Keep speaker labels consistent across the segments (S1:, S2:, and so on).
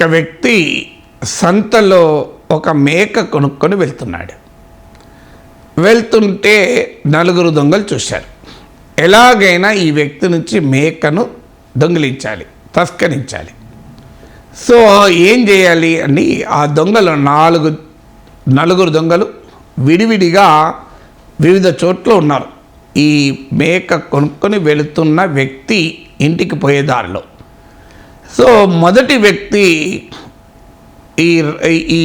S1: ఒక వ్యక్తి సంతలో ఒక మేక కొనుక్కొని వెళ్తున్నాడు. వెళ్తుంటే నలుగురు దొంగలు చూశారు. ఎలాగైనా ఈ వ్యక్తి నుంచి మేకను దొంగిలించాలి తస్కరించాలి. సో ఏం చేయాలి అని ఆ దొంగలు నాలుగు నలుగురు దొంగలు విడివిడిగా వివిధ చోట్ల ఉన్నారు. ఈ మేక కొనుక్కొని వెళుతున్న వ్యక్తి ఇంటికి పోయే దారిలో సో మొదటి వ్యక్తి ఈ ఈ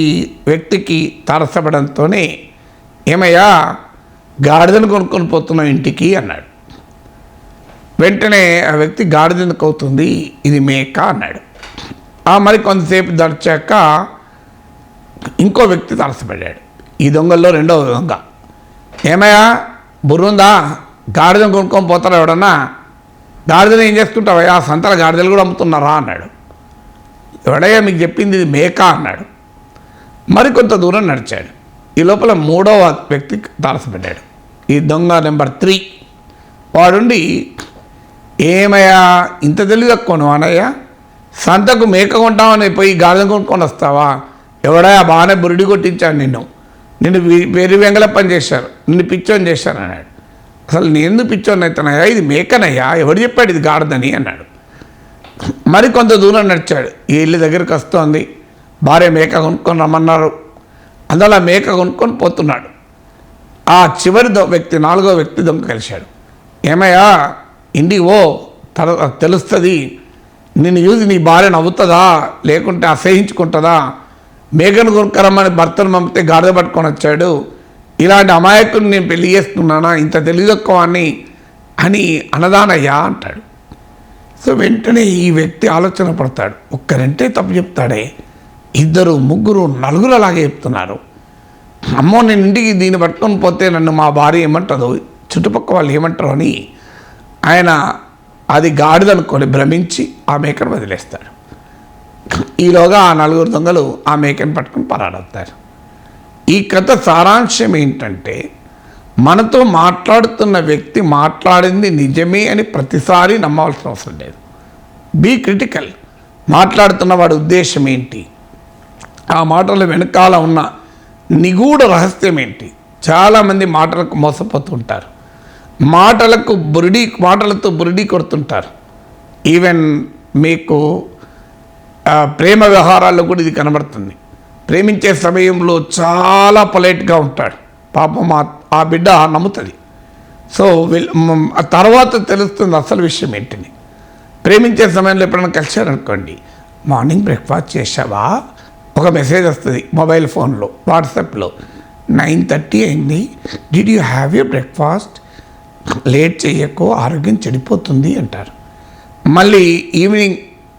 S1: వ్యక్తికి తారసపడంతోనే ఏమయ్యా గాడిదను కొనుక్కొని పోతున్నాం ఇంటికి అన్నాడు. వెంటనే ఆ వ్యక్తి గాడిదెందుకు అవుతుంది? ఇది మేక అన్నాడు. ఆ మరి కొంతసేపు దడిచాక ఇంకో వ్యక్తి తారసపడ్డాడు. ఈ దొంగల్లో రెండవ దొంగ. ఏమయ్యా బుర్రుందా? గాడిదను కొనుక్కొని పోతారా ఎవడన్నా? గాడిదలు ఏం చేసుకుంటావయ్యా సంతల గాడిదలు కూడా అమ్ముతున్నారా? అన్నాడు. ఎవడయ్యా మీకు చెప్పింది ఇది మేక? అన్నాడు. మరికొంత దూరం నడిచాడు. ఈ లోపల మూడవ వ్యక్తి తారసపడ్డాడు. ఈ దొంగ నెంబర్ త్రీ. వాడుండి ఏమయ్యా ఇంత తెలివి తక్కువను అనయ్యా సంతకు మేక కొంటామని పోయి గాడిద కొనుక్కొని వస్తావా? ఎవడయ్యా బాగానే బురిడి కొట్టించాడు నిన్ను. నిన్ను వి- వెంగళ పని చేశారు. నిన్ను పిచ్చోని చేశారు అన్నాడు. అసలు నేను పిచ్చోని అవుతానయ్యా ఇది మేకనయ్యా? ఎవడు చెప్పాడు ఇది గాడిదని అన్నాడు. మరి కొంత దూరం నడిచాడు. ఈ ఇల్లు దగ్గరికి వస్తోంది. భార్య మేక కొనుక్కొని రమ్మన్నారు. అందులో మేక కొనుక్కొని పోతున్నాడు. ఆ చివరి దొ వ్యక్తి నాలుగో వ్యక్తి దొంగ కలిశాడు. ఏమయ్యా ఇంటికి ఓ తర్వాత తెలుస్తుంది. నిన్ను చూసి నీ భార్య నవ్వుతుందా? లేకుంటే అసహించుకుంటుందా? మేకను కొనుక్కరమ్మని భర్తను పంపితే గాడిద పట్టుకొని వచ్చాడు. ఇలాంటి అమాయకుని నేను పెళ్ళి చేస్తున్నానా? ఇంత తెలియదక్కువాన్ని అని అనదానయ్యా అంటాడు. సో వెంటనే ఈ వ్యక్తి ఆలోచన పడతాడు. ఒక్కరంటే తప్పు చెప్తాడే. ఇద్దరు ముగ్గురు నలుగురు అలాగే చెప్తున్నారు. అమ్మో నేను ఇంటికి దీన్ని పట్టుకొని పోతే నన్ను మా భార్య ఏమంటుందో చుట్టుపక్కల వాళ్ళు ఏమంటారు అని ఆయన అది గాడిదనుకొని భ్రమించి ఆ మేకను వదిలేస్తాడు. ఈలోగా ఆ నలుగురు దొంగలు ఆ మేకను పట్టుకొని పరాడవుతారు ఈ కథ సారాంశం ఏంటంటే మనతో మాట్లాడుతున్న వ్యక్తి మాట్లాడింది నిజమే అని ప్రతిసారి నమ్మవలసిన అవసరం లేదు. బీ క్రిటికల్ మాట్లాడుతున్న వాడి ఉద్దేశం ఏంటి? ఆ మాటల వెనకాల ఉన్న నిగూఢ రహస్యం ఏంటి? చాలామంది మాటలకు మోసపోతుంటారు. మాటలకు బురిడి మాటలతో బురిడి కొడుతుంటారు. ఈవెన్ మీకు ప్రేమ వ్యవహారాల్లో కూడా ఇది కనబడుతుంది. ప్రేమించే సమయంలో చాలా పొలైట్గా ఉంటాడు. పాపం ఆ- ఆ బిడ్డ నమ్ముతుంది. సో ఆ తర్వాత తెలుస్తుంది అసలు విషయం ఏంటిని. ప్రేమించే సమయంలో ఎప్పుడైనా కలిశారనుకోండి మార్నింగ్ బ్రేక్ఫాస్ట్ చేసావా ఒక మెసేజ్ వస్తుంది మొబైల్ ఫోన్లో వాట్సాప్లో. నైన్ థర్టీ అయింది. Did you have you breakfast? Late చేయకు ఆరోగ్యం చెడిపోతుంది అంటారు. మళ్ళీ ఈవినింగ్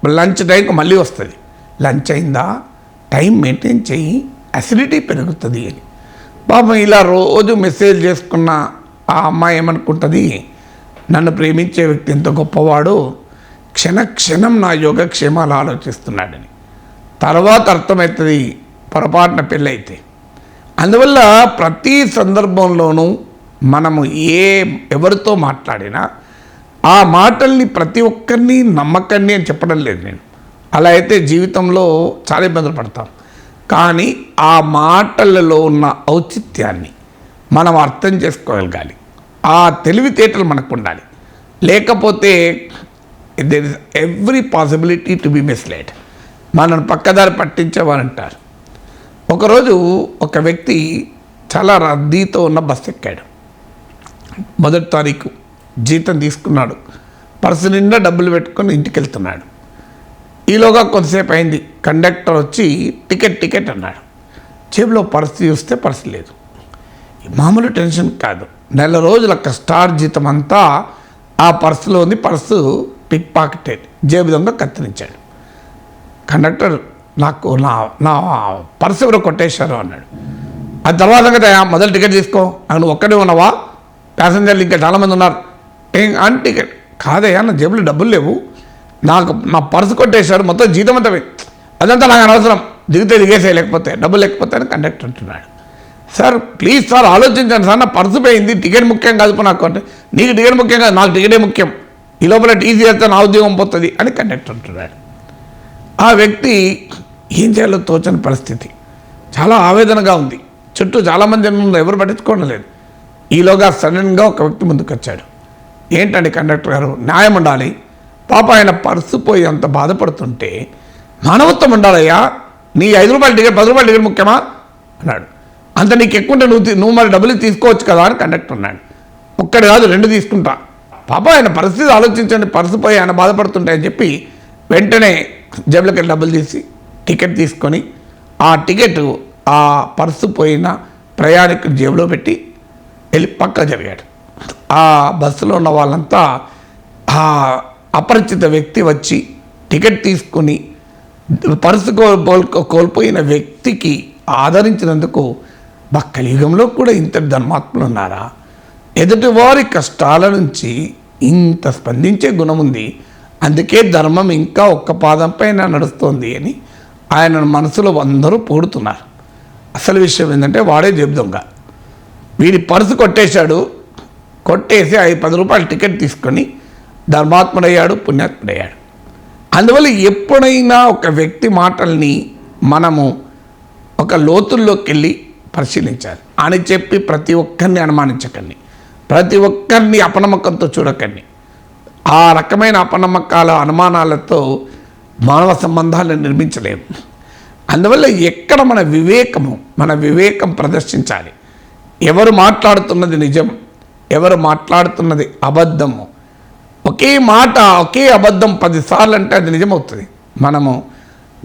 S1: లంచ్ టైంకి మళ్ళీ వస్తుంది. లంచ్ అయిందా? టైం మెయింటైన్ చెయ్యి అసిడిటీ పెరుగుతుంది అని. పాపం ఇలా రోజు మెసేజ్ చేసుకున్న ఆ అమ్మాయి ఏమనుకుంటుంది? నన్ను ప్రేమించే వ్యక్తి ఎంత గొప్పవాడు క్షణ క్షణం నా యోగక్షేమాలు ఆలోచిస్తున్నాడని. తర్వాత అర్థమవుతుంది పొరపాటున పెళ్ళైతే. అందువల్ల ప్రతి సందర్భంలోనూ మనము ఏ ఎవరితో మాట్లాడినా ఆ మాటల్ని ప్రతి ఒక్కరిని నమ్మకండి అని చెప్పడం లేదు నేను. అలా అయితే జీవితంలో చాలా ఇబ్బందులు పడతాం. కానీ ఆ మాటలలో ఉన్న ఔచిత్యాన్ని మనం అర్థం చేసుకోగలగాలి. ఆ తెలివితేటలు మనకు ఉండాలి. లేకపోతే there is every possibility to be misled మనల్ని పక్కదారి పట్టించేవారంటారు ఒకరోజు ఒక వ్యక్తి చాలా రద్దీతో ఉన్న బస్సు ఎక్కాడు. మొదటి తారీఖు జీతం తీసుకున్నాడు. పర్సు నిండా డబ్బులు పెట్టుకొని ఇంటికి వెళ్తున్నాడు ఈలోగా కొంతసేపు అయింది. కండక్టర్ వచ్చి టికెట్ టికెట్ అన్నాడు. జేబులో పర్సు చూస్తే పర్సు లేదు. మామూలు టెన్షన్ కాదు. నెల రోజుల స్టార్ జీతం అంతా ఆ పర్సులో ఉంది పర్సు పిక్ పాకెటెడ్ జేబు దొంగ కత్తిరించాడు. కండక్టర్ నాకు నా నా పర్సు ఎవరో కొట్టేశారు అన్నాడు. ఆ తర్వాత కదా మొదటి టికెట్ తీసుకో. ఆ, నువ్వు ఒక్కడే ఉన్నావా? ప్యాసింజర్లు ఇంకా చాలామంది ఉన్నారు. ఏం అని టికెట్? కాదయ్యా నా జేబులో డబ్బులు లేవు. నాకు నా పర్సు కొట్టేశారు మొత్తం జీతం అంతా అదంతా నాకు అనవసరం. దిగితే దిగేసే లేకపోతే డబ్బు లేకపోతే అని కండక్టర్ అంటున్నాడు. సార్ ప్లీజ్ సార్ ఆలోచించండి సార్ నా పర్సు పోయింది టికెట్ ముఖ్యం కాదు నాకు అంటే నీకు టికెట్ ముఖ్యం కాదు నాకు టికెటే ముఖ్యం. ఈ లోపల టీసీ అయితే నా ఉద్యోగం పోతుంది అని కండక్టర్ అంటున్నాడు. ఆ వ్యక్తి ఏం చేయాలో తోచని పరిస్థితి. చాలా ఆవేదనగా ఉంది. చుట్టూ చాలామంది ఉన్నారు ఎవరు పట్టించుకోవడం లేదు. ఈలోగా సడన్గా ఒక వ్యక్తి ముందుకు వచ్చాడు ఏంటండి కండక్టర్ గారు న్యాయం ఉండాలి పాప ఆయన పర్సు పోయి అంత బాధపడుతుంటే మానవత్వం ఉండాలయ్యా నీ ఐదు రూపాయల టికెట్ పది రూపాయల టికెట్ ముఖ్యమా? అన్నాడు. అంత నీకు ఎక్కువ ఉంటే నువ్వు నువ్వు మరి డబ్బులు తీసుకోవచ్చు కదా? అని కండక్టర్ అన్నాడు. ఒక్కడు కాదు రెండు తీసుకుంటా. పాప ఆయన పరిస్థితి ఆలోచించండి పర్సు పోయి ఆయన బాధపడుతుంటే అని చెప్పి వెంటనే జేబులోకి డబ్బులు తీసి టికెట్ తీసుకొని ఆ టికెట్ ఆ పర్సు పోయిన ప్రయాణికుడు జేబులో పెట్టి వెళ్ళి పక్క జరిగాడు. ఆ బస్సులో ఉన్న వాళ్ళంతా ఆ అపరిచిత వ్యక్తి వచ్చి టికెట్ తీసుకుని పర్సు కోల్పోయిన వ్యక్తికి ఆదరించినందుకు మా కలియుగంలో కూడా ఇంత ధర్మాత్ములు ఉన్నారా? ఎదుటివారి కష్టాల నుంచి ఇంత స్పందించే గుణం ఉంది. అందుకే ధర్మం ఇంకా ఒక్క పాదం పైన నడుస్తోంది అని ఆయన మనసులో అందరూ పోడుతున్నారు. అసలు విషయం ఏంటంటే వాడే జేబు దొంగ. వీడి పర్సు కొట్టేశాడు. కొట్టేసి ఐదు పది రూపాయలు టికెట్ తీసుకొని ధర్మాత్ముడయ్యాడు పుణ్యాత్ముడయ్యాడు. అందువల్ల ఎప్పుడైనా ఒక వ్యక్తి మాటల్ని మనము ఒక లోతుల్లోకి వెళ్ళి పరిశీలించాలి. అని చెప్పి ప్రతి ఒక్కరిని అనుమానించకండి. ప్రతి ఒక్కరిని అపనమ్మకంతో చూడకండి. ఆ రకమైన అపనమ్మకాల అనుమానాలతో మానవ సంబంధాలను నిర్మించలేము. అందువల్ల ఎక్కడ మన వివేకము మన వివేకం ప్రదర్శించాలి. ఎవరు మాట్లాడుతున్నది నిజం ఎవరు మాట్లాడుతున్నది అబద్ధము ఒకే మాట ఒకే అబద్ధం పదిసార్లు అంటే అది నిజమవుతుంది. మనము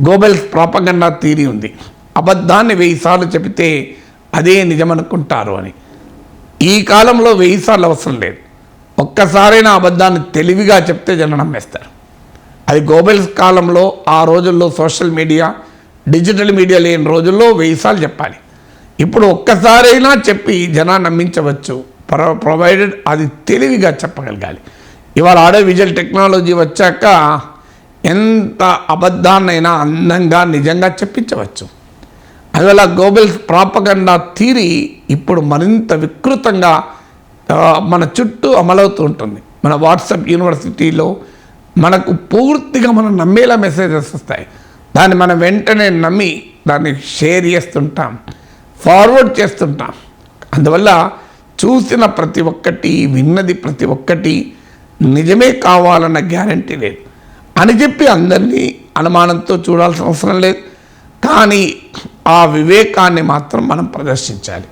S1: గోబెల్స్ ప్రాపగండా థీరీ ఉంది. అబద్ధాన్ని వెయ్యి సార్లు చెబితే అదే నిజమనుకుంటారు అని. ఈ కాలంలో వెయ్యి సార్లు అవసరం లేదు. ఒక్కసారైనా అబద్ధాన్ని తెలివిగా చెప్తే జనం నమ్మేస్తారు. అది గోబెల్స్ కాలంలో ఆ రోజుల్లో సోషల్ మీడియా డిజిటల్ మీడియా లేని రోజుల్లో వెయ్యి సార్లు చెప్పాలి. ఇప్పుడు ఒక్కసారైనా చెప్పి జనాన్ని నమ్మించవచ్చు. ప్రొవైడెడ్ అది తెలివిగా చెప్పగలగాలి. ఇవాళ ఆడే విజువల్ టెక్నాలజీ వచ్చాక ఎంత అబద్ధాన్నైనా అందంగా నిజంగా చెప్పించవచ్చు. అందువల్ల గ్లోబల్ ప్రాపగండా థీరీ ఇప్పుడు మరింత వికృతంగా మన చుట్టూ అమలవుతూ ఉంటుంది. మన వాట్సాప్ యూనివర్సిటీలో మనకు పూర్తిగా మనం నమ్మేలా మెసేజెస్ వస్తాయి. దాన్ని మనం వెంటనే నమ్మి దాన్ని షేర్ చేస్తుంటాం ఫార్వర్డ్ చేస్తుంటాం. అందువల్ల చూసిన ప్రతి ఒక్కటి విన్నది ప్రతి ఒక్కటి నిజమే కావాలన్న గ్యారంటీ లేదు. అని చెప్పి అందరినీ అనుమానంతో చూడాల్సిన అవసరం లేదు. కానీ ఆ వివేకాన్ని మాత్రం మనం ప్రదర్శించాలి.